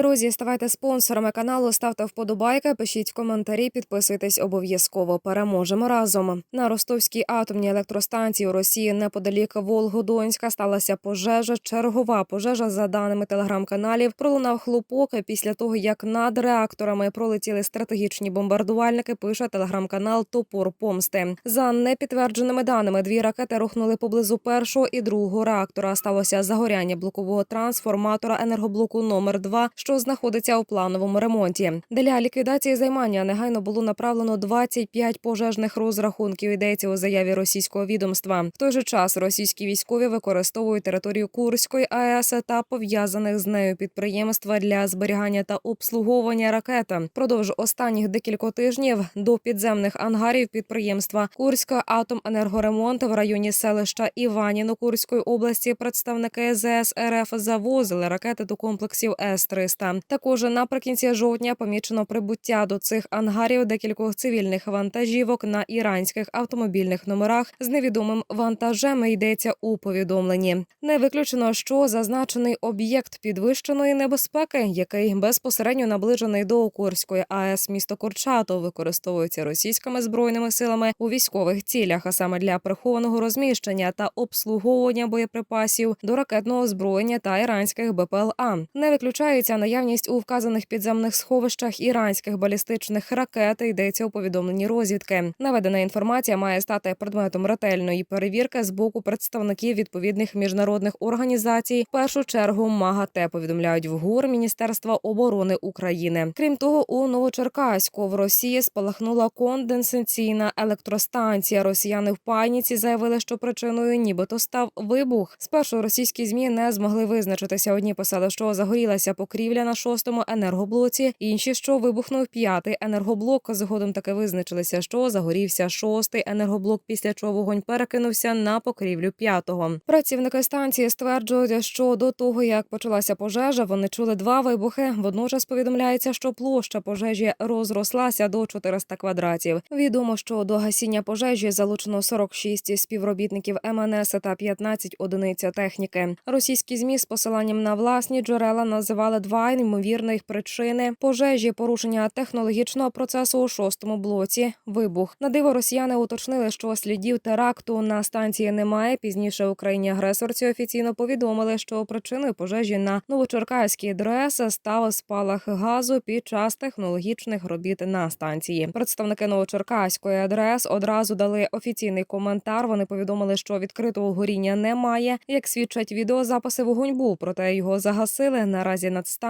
Друзі, ставайте спонсорами каналу, ставте вподобайки, пишіть коментарі, підписуйтесь обов'язково. Переможемо разом. На Ростовській атомній електростанції у Росії неподалік Волгодонська сталася пожежа. Чергова пожежа за даними телеграм-каналів. Пролунав хлопок після того, як над реакторами пролетіли стратегічні бомбардувальники. Пише телеграм-канал Топор Помсти. За непідтвердженими даними, дві ракети рухнули поблизу першого і другого реактора. Сталося загоряння блокового трансформатора енергоблоку номер 2 що знаходиться у плановому ремонті. Для ліквідації займання негайно було направлено 25 пожежних розрахунків. Йдеться у заяві російського відомства. В той же час російські військові використовують територію Курської АЕС та пов'язаних з нею підприємства для зберігання та обслуговування ракет. Продовж останніх декількох тижнів до підземних ангарів підприємства Курська атоменергоремонт в районі селища Іваніно Курської області представники ЗС РФ завозили ракети до комплексів С-300. Також наприкінці жовтня помічено прибуття до цих ангарів декількох цивільних вантажівок на іранських автомобільних номерах з невідомим вантажем. Йдеться у повідомленні. Не виключено, що зазначений об'єкт підвищеної небезпеки, який безпосередньо наближений до Курської АЕС місто Курчатов, використовується російськими збройними силами у військових цілях, а саме для прихованого розміщення та обслуговування боєприпасів до ракетного озброєння та іранських БПЛА. Не виключається наявність у вказаних підземних сховищах іранських балістичних ракет. Йдеться у повідомленні розвідки. Наведена інформація має стати предметом ретельної перевірки з боку представників відповідних міжнародних організацій. В першу чергу МАГАТЕ повідомляють в ГУР Міністерства оборони України. Крім того, у Новочеркаську в Росії спалахнула конденсаційна електростанція. Росіяни в паніці заявили, що причиною нібито став вибух. Спершу російські змі не змогли визначитися. Одні писали, що загорілася покрівля на шостому енергоблоці, інші, що вибухнув п'ятий енергоблок. Згодом таки визначилися, що загорівся шостий енергоблок, після чого вогонь перекинувся на покрівлю п'ятого. Працівники станції стверджують, що до того як почалася пожежа, вони чули два вибухи. Водночас повідомляється, що площа пожежі розрослася до 400 квадратів. Відомо, що до гасіння пожежі залучено 46 співробітників МНС та 15 одиниць техніки. Російські змі з посиланням на власні джерела називали два ймовірних причини пожежі порушення технологічного процесу у шостому блоці. Вибух на диво росіяни уточнили, що слідів теракту на станції немає. Пізніше Україні агресорці офіційно повідомили, що причиною пожежі на Новочеркаській ДРЕС став спалах газу під час технологічних робіт на станції. Представники Новочеркаської АДРС одразу дали офіційний коментар. Вони повідомили, що відкритого горіння немає. Як свідчать відеозаписи, вогонь був, проте його загасили. Наразі над станцією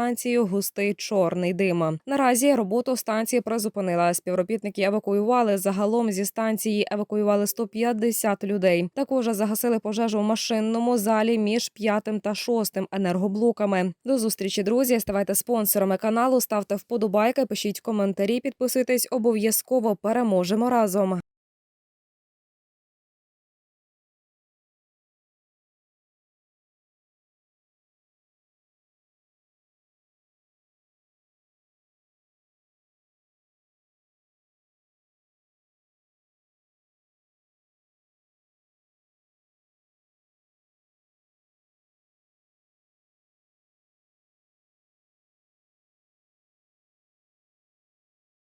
густий чорний дим. Наразі роботу станції призупинила. Співробітники евакуювали загалом зі станції. Евакуювали 150 людей. Також загасили пожежу в машинному залі між п'ятим та шостим енергоблоками. До зустрічі, друзі. Ставайте спонсорами каналу, ставте вподобайки, пишіть коментарі, підписуйтесь обов'язково. Переможемо разом.